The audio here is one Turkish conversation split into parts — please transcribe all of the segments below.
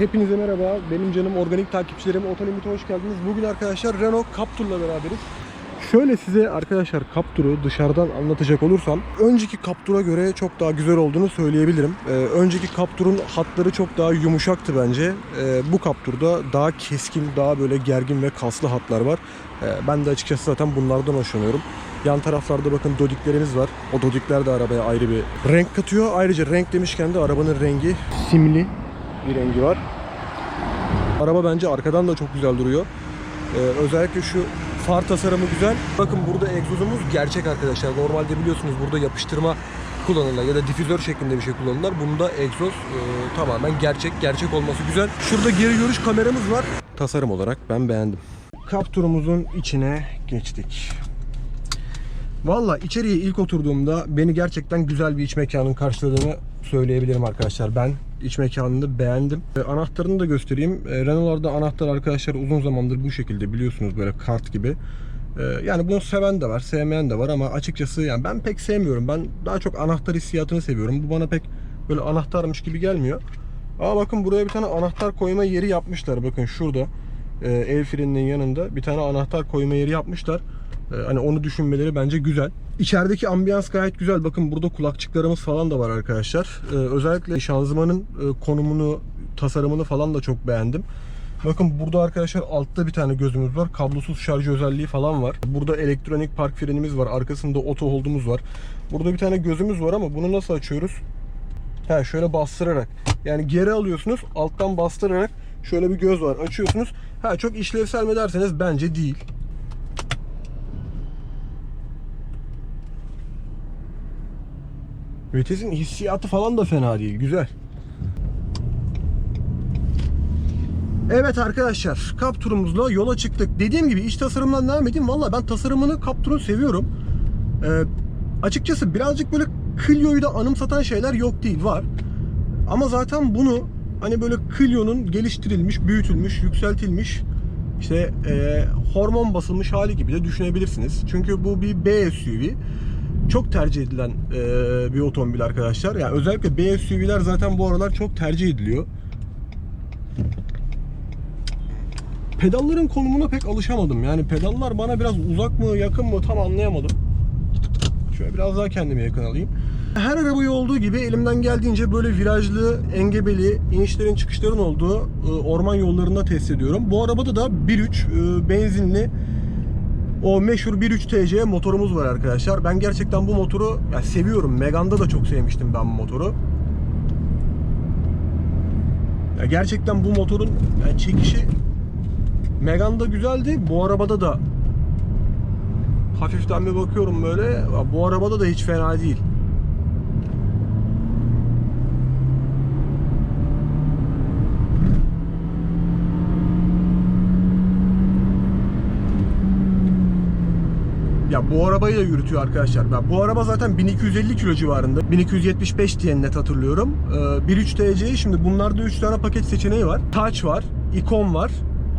Hepinize merhaba. Benim canım organik takipçilerim Otolimit'e hoş geldiniz. Bugün arkadaşlar Renault Captur'la beraberiz. Şöyle size arkadaşlar Captur'u dışarıdan anlatacak olursam önceki Captur'a göre çok daha güzel olduğunu söyleyebilirim. Ee, önceki Captur'un hatları çok daha yumuşaktı bence. Ee, bu Captur'da daha keskin, daha böyle gergin ve kaslı hatlar var. Ee, ben de açıkçası zaten bunlardan hoşlanıyorum. Yan taraflarda bakın dodiklerimiz var. O dodikler de arabaya ayrı bir renk katıyor. Ayrıca renk demişken de arabanın rengi simli bir rengi var. Araba bence arkadan da çok güzel duruyor. Ee, özellikle şu far tasarımı güzel. Bakın burada egzozumuz gerçek arkadaşlar. Normalde biliyorsunuz burada yapıştırma kullanırlar ya da difüzör şeklinde bir şey kullanırlar. Bunda egzoz e, tamamen gerçek. Gerçek olması güzel. Şurada geri görüş kameramız var. Tasarım olarak ben beğendim. Captur'umuzun içine geçtik. Valla içeriye ilk oturduğumda beni gerçekten güzel bir iç mekanın karşıladığını söyleyebilirim arkadaşlar. Ben iç mekanını beğendim. E, anahtarını da göstereyim. E, Renault'larda anahtar arkadaşlar uzun zamandır bu şekilde biliyorsunuz böyle kart gibi. E, yani bunu seven de var, sevmeyen de var ama açıkçası yani ben pek sevmiyorum. Ben daha çok anahtar hissiyatını seviyorum. Bu bana pek böyle anahtarmış gibi gelmiyor. Ama bakın buraya bir tane anahtar koyma yeri yapmışlar. Bakın şurada e, el freninin yanında bir tane anahtar koyma yeri yapmışlar. E, hani onu düşünmeleri bence güzel. İçerideki ambiyans gayet güzel. Bakın burada kulakçıklarımız falan da var arkadaşlar. E, özellikle şanzımanın e, konumunu, tasarımını falan da çok beğendim. Bakın burada arkadaşlar altta bir tane gözümüz var. Kablosuz şarj özelliği falan var. Burada elektronik park frenimiz var. Arkasında oto hold'umuz var. Burada bir tane gözümüz var ama bunu nasıl açıyoruz? Ha şöyle bastırarak. Yani geri alıyorsunuz, alttan bastırarak şöyle bir göz var. Açıyorsunuz. Ha çok işlevsel mi derseniz bence değil. Vitesin hissiyatı falan da fena değil. Güzel. Evet arkadaşlar kap turumuzla yola çıktık. Dediğim gibi iç tasarımdan devam edeyim. Valla ben tasarımını kap seviyorum. Ee, açıkçası birazcık böyle Clio'yu da anımsatan şeyler yok değil var. Ama zaten bunu hani böyle Clio'nun geliştirilmiş, büyütülmüş, yükseltilmiş işte e, hormon basılmış hali gibi de düşünebilirsiniz. Çünkü bu bir B SUV. Çok tercih edilen e, bir otomobil arkadaşlar. Yani özellikle B SUV'ler zaten bu aralar çok tercih ediliyor. Pedalların konumuna pek alışamadım. Yani pedallar bana biraz uzak mı, yakın mı tam anlayamadım. Şöyle biraz daha kendime yakın alayım. Her arabayı olduğu gibi elimden geldiğince böyle virajlı, engebeli, inişlerin çıkışların olduğu e, orman yollarında test ediyorum. Bu arabada da 1.3 e, benzinli o meşhur 1.3 TC motorumuz var arkadaşlar. Ben gerçekten bu motoru ya seviyorum. Megane'da da çok sevmiştim ben bu motoru. Ya gerçekten bu motorun yani çekişi Megane'da güzeldi. Bu arabada da hafiften bir bakıyorum böyle. Bu arabada da hiç fena değil. Ya bu arabayı da yürütüyor arkadaşlar. Ya bu araba zaten 1250 kilo civarında. 1275 diye net hatırlıyorum. Ee, 1.3 TC şimdi bunlarda 3 tane paket seçeneği var. Touch var, Icon var.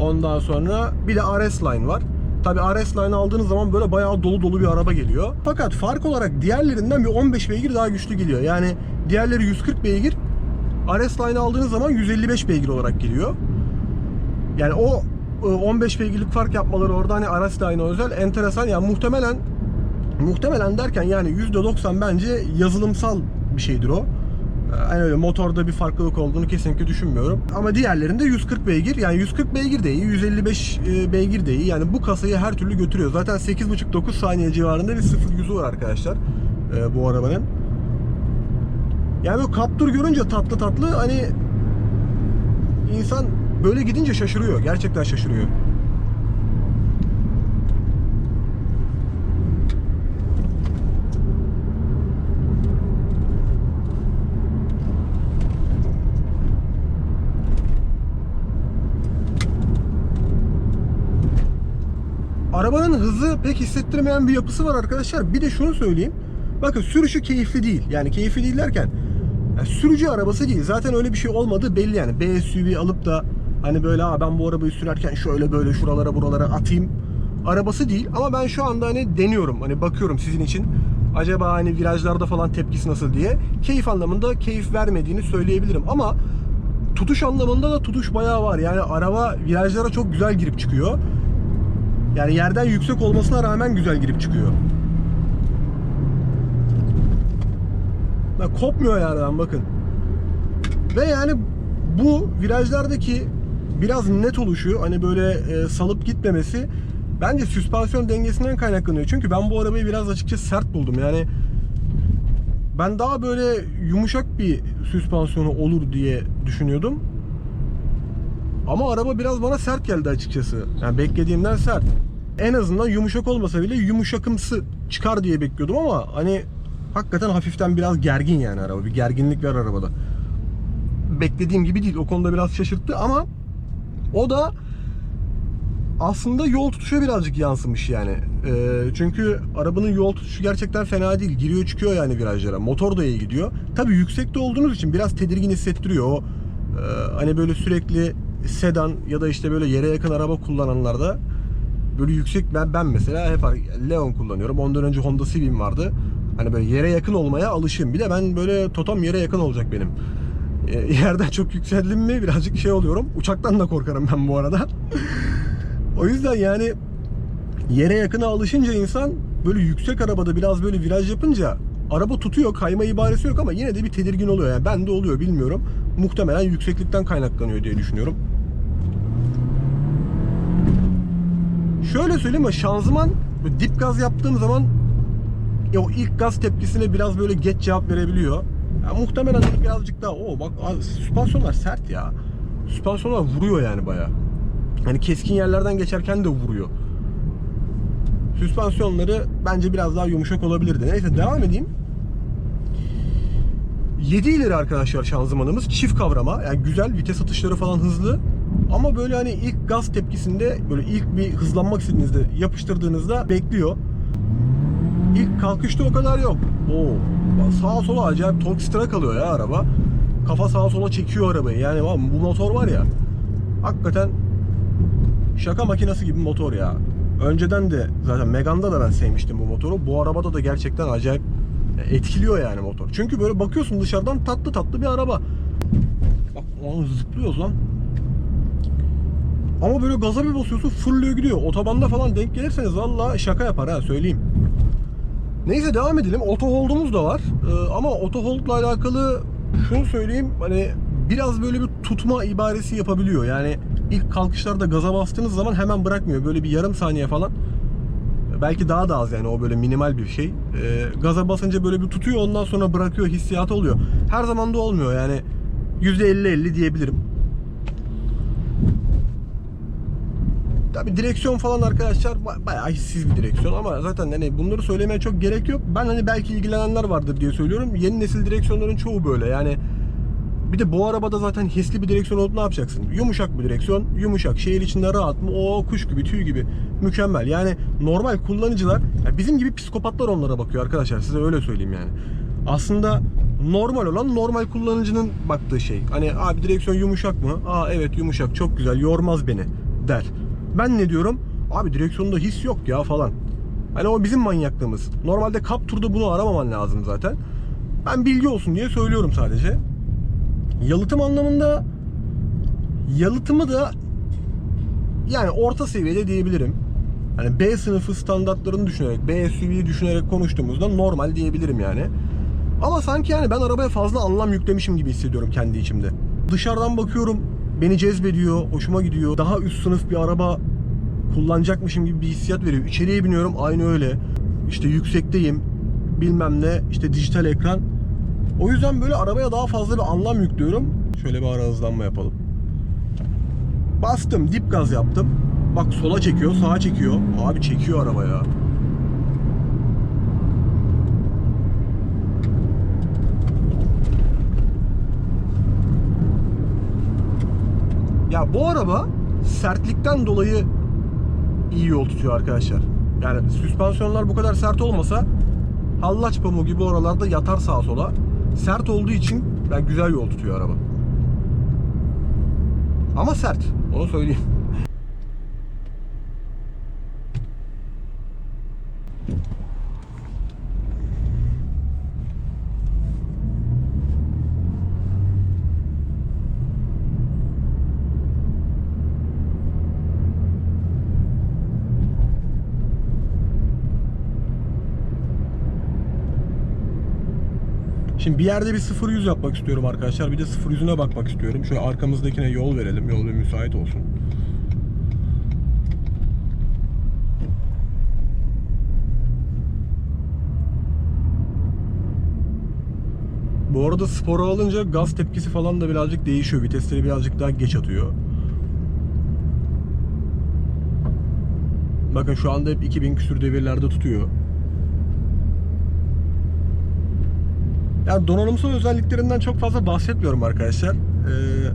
Ondan sonra bir de RS Line var. Tabi RS Line aldığınız zaman böyle bayağı dolu dolu bir araba geliyor. Fakat fark olarak diğerlerinden bir 15 beygir daha güçlü geliyor. Yani diğerleri 140 beygir. RS Line aldığınız zaman 155 beygir olarak geliyor. Yani o 15 beygirlik fark yapmaları orada hani RS Line'a özel enteresan. Yani muhtemelen muhtemelen derken yani %90 bence yazılımsal bir şeydir o. Yani öyle motorda bir farklılık olduğunu kesinlikle düşünmüyorum. Ama diğerlerinde 140 beygir. Yani 140 beygir de iyi, 155 e, beygir de iyi. Yani bu kasayı her türlü götürüyor. Zaten 8,5-9 saniye civarında bir 0 yüzü var arkadaşlar e, bu arabanın. Yani bu Captur görünce tatlı tatlı hani insan böyle gidince şaşırıyor. Gerçekten şaşırıyor. Arabanın hızı pek hissettirmeyen bir yapısı var arkadaşlar. Bir de şunu söyleyeyim. Bakın sürüşü keyifli değil. Yani keyifli değil derken yani sürücü arabası değil. Zaten öyle bir şey olmadığı belli yani. B SUV alıp da hani böyle ha ben bu arabayı sürerken şöyle böyle şuralara buralara atayım arabası değil. Ama ben şu anda hani deniyorum. Hani bakıyorum sizin için. Acaba hani virajlarda falan tepkisi nasıl diye. Keyif anlamında keyif vermediğini söyleyebilirim. Ama tutuş anlamında da tutuş bayağı var. Yani araba virajlara çok güzel girip çıkıyor. Yani yerden yüksek olmasına rağmen güzel girip çıkıyor. Bak kopmuyor yerden bakın. Ve yani bu virajlardaki biraz net oluşu hani böyle e, salıp gitmemesi bence süspansiyon dengesinden kaynaklanıyor. Çünkü ben bu arabayı biraz açıkçası sert buldum. Yani ben daha böyle yumuşak bir süspansiyonu olur diye düşünüyordum. Ama araba biraz bana sert geldi açıkçası. Yani beklediğimden sert. En azından yumuşak olmasa bile yumuşakımsı çıkar diye bekliyordum ama hani hakikaten hafiften biraz gergin yani araba. Bir gerginlik var arabada. Beklediğim gibi değil. O konuda biraz şaşırttı ama o da aslında yol tutuşa birazcık yansımış yani. Ee, çünkü arabanın yol tutuşu gerçekten fena değil. Giriyor çıkıyor yani virajlara. Motor da iyi gidiyor. Tabii yüksekte olduğunuz için biraz tedirgin hissettiriyor o. e, hani böyle sürekli sedan ya da işte böyle yere yakın araba kullananlarda böyle yüksek ben ben mesela hep Leon kullanıyorum. Ondan önce Honda Civic'im vardı. Hani böyle yere yakın olmaya alışığım. Bir de ben böyle totom yere yakın olacak benim. E, yerden çok yükseldim mi birazcık şey oluyorum. Uçaktan da korkarım ben bu arada. o yüzden yani yere yakına alışınca insan böyle yüksek arabada biraz böyle viraj yapınca araba tutuyor kayma ibaresi yok ama yine de bir tedirgin oluyor. Yani ben de oluyor bilmiyorum. Muhtemelen yükseklikten kaynaklanıyor diye düşünüyorum. Şöyle söyleyeyim ama şanzıman dip gaz yaptığım zaman o ilk gaz tepkisine biraz böyle geç cevap verebiliyor. Ya muhtemelen hani birazcık daha o bak süspansiyonlar sert ya. Süspansiyonlar vuruyor yani baya. Hani keskin yerlerden geçerken de vuruyor. Süspansiyonları bence biraz daha yumuşak olabilirdi. Neyse devam edeyim. 7 ileri arkadaşlar şanzımanımız. Çift kavrama. Yani güzel vites atışları falan hızlı. Ama böyle hani ilk gaz tepkisinde böyle ilk bir hızlanmak istediğinizde yapıştırdığınızda bekliyor. İlk kalkışta o kadar yok. Oo, sağa sola acayip tork kalıyor ya araba. Kafa sağa sola çekiyor arabayı. Yani bu motor var ya. Hakikaten şaka makinesi gibi motor ya. Önceden de zaten Megane'da da ben sevmiştim bu motoru. Bu arabada da gerçekten acayip etkiliyor yani motor. Çünkü böyle bakıyorsun dışarıdan tatlı tatlı bir araba. Bak onu zıplıyoruz lan. Ama böyle gaza bir basıyorsun fırlıyor gidiyor. Otobanda falan denk gelirseniz valla şaka yapar ha söyleyeyim. Neyse devam edelim. Auto hold'umuz da var. Ee, ama auto hold'la alakalı şunu söyleyeyim. Hani biraz böyle bir tutma ibaresi yapabiliyor. Yani ilk kalkışlarda gaza bastığınız zaman hemen bırakmıyor. Böyle bir yarım saniye falan. Belki daha da az yani o böyle minimal bir şey. Ee, gaza basınca böyle bir tutuyor ondan sonra bırakıyor hissiyatı oluyor. Her zaman da olmuyor yani %50-50 diyebilirim. Tabi direksiyon falan arkadaşlar ba- bayağı hissiz bir direksiyon ama zaten hani bunları söylemeye çok gerek yok. Ben hani belki ilgilenenler vardır diye söylüyorum. Yeni nesil direksiyonların çoğu böyle yani. Bir de bu arabada zaten hisli bir direksiyon olup ne yapacaksın? Yumuşak bir direksiyon, yumuşak, şehir içinde rahat mı? O kuş gibi, tüy gibi. Mükemmel. Yani normal kullanıcılar, yani bizim gibi psikopatlar onlara bakıyor arkadaşlar. Size öyle söyleyeyim yani. Aslında normal olan normal kullanıcının baktığı şey. Hani abi direksiyon yumuşak mı? Aa evet yumuşak, çok güzel, yormaz beni der. Ben ne diyorum? Abi direksiyonda his yok ya falan. Hani o bizim manyaklığımız. Normalde Cup Tur'da bunu aramaman lazım zaten. Ben bilgi olsun diye söylüyorum sadece. Yalıtım anlamında yalıtımı da yani orta seviyede diyebilirim. Hani B sınıfı standartlarını düşünerek, B SUV'yi düşünerek konuştuğumuzda normal diyebilirim yani. Ama sanki yani ben arabaya fazla anlam yüklemişim gibi hissediyorum kendi içimde. Dışarıdan bakıyorum, beni cezbediyor, hoşuma gidiyor. Daha üst sınıf bir araba kullanacakmışım gibi bir hissiyat veriyor. İçeriye biniyorum aynı öyle. İşte yüksekteyim, bilmem ne, işte dijital ekran. O yüzden böyle arabaya daha fazla bir anlam yüklüyorum. Şöyle bir ara hızlanma yapalım. Bastım, dip gaz yaptım. Bak sola çekiyor, sağa çekiyor. Abi çekiyor araba ya. Ya bu araba sertlikten dolayı iyi yol tutuyor arkadaşlar. Yani süspansiyonlar bu kadar sert olmasa hallaç pamuğu gibi oralarda yatar sağa sola. Sert olduğu için ben güzel yol tutuyor araba. Ama sert. Onu söyleyeyim. Şimdi bir yerde bir 0-100 yapmak istiyorum arkadaşlar. Bir de 0-100'üne bakmak istiyorum. Şöyle arkamızdakine yol verelim. Yol bir müsait olsun. Bu arada spora alınca gaz tepkisi falan da birazcık değişiyor. Vitesleri birazcık daha geç atıyor. Bakın şu anda hep 2000 küsür devirlerde tutuyor. Yani donanımsal özelliklerinden çok fazla bahsetmiyorum arkadaşlar. Ee,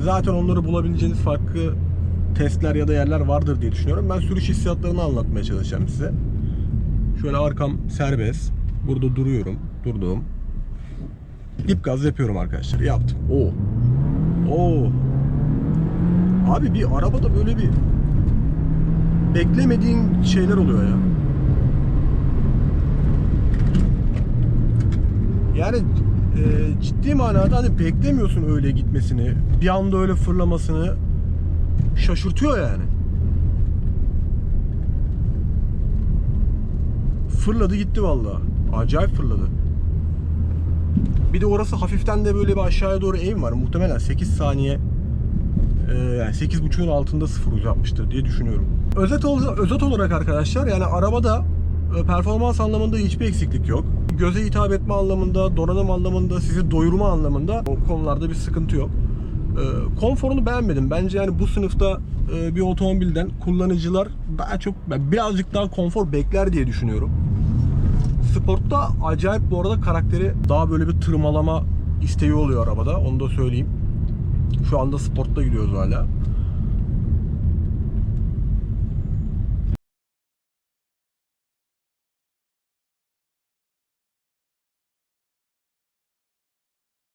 zaten onları bulabileceğiniz farklı testler ya da yerler vardır diye düşünüyorum. Ben sürüş hissiyatlarını anlatmaya çalışacağım size. Şöyle arkam serbest. Burada duruyorum. Durdum. Dip gaz yapıyorum arkadaşlar. Yaptım. Oo. Oo. Abi bir arabada böyle bir beklemediğin şeyler oluyor ya. Yani e, ciddi manada hani beklemiyorsun öyle gitmesini. Bir anda öyle fırlamasını şaşırtıyor yani. Fırladı gitti vallahi. Acayip fırladı. Bir de orası hafiften de böyle bir aşağıya doğru eğim var. Muhtemelen 8 saniye e, yani 8.5'un altında sıfır uzatmıştır diye düşünüyorum. Özet, özet olarak arkadaşlar yani arabada e, performans anlamında hiçbir eksiklik yok. Göze hitap etme anlamında, donanım anlamında, sizi doyurma anlamında o konularda bir sıkıntı yok. E, konforunu beğenmedim. Bence yani bu sınıfta e, bir otomobilden kullanıcılar daha çok birazcık daha konfor bekler diye düşünüyorum. Sport'ta acayip bu arada karakteri daha böyle bir tırmalama isteği oluyor arabada. Onu da söyleyeyim. Şu anda Sport'ta gidiyoruz hala.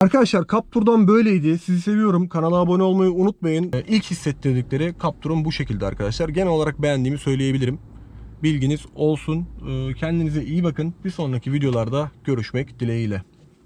Arkadaşlar Captur'dan böyleydi. Sizi seviyorum. Kanala abone olmayı unutmayın. Ee, İlk hissettirdikleri Captur'un bu şekilde arkadaşlar. Genel olarak beğendiğimi söyleyebilirim. Bilginiz olsun. Ee, Kendinize iyi bakın. Bir sonraki videolarda görüşmek dileğiyle.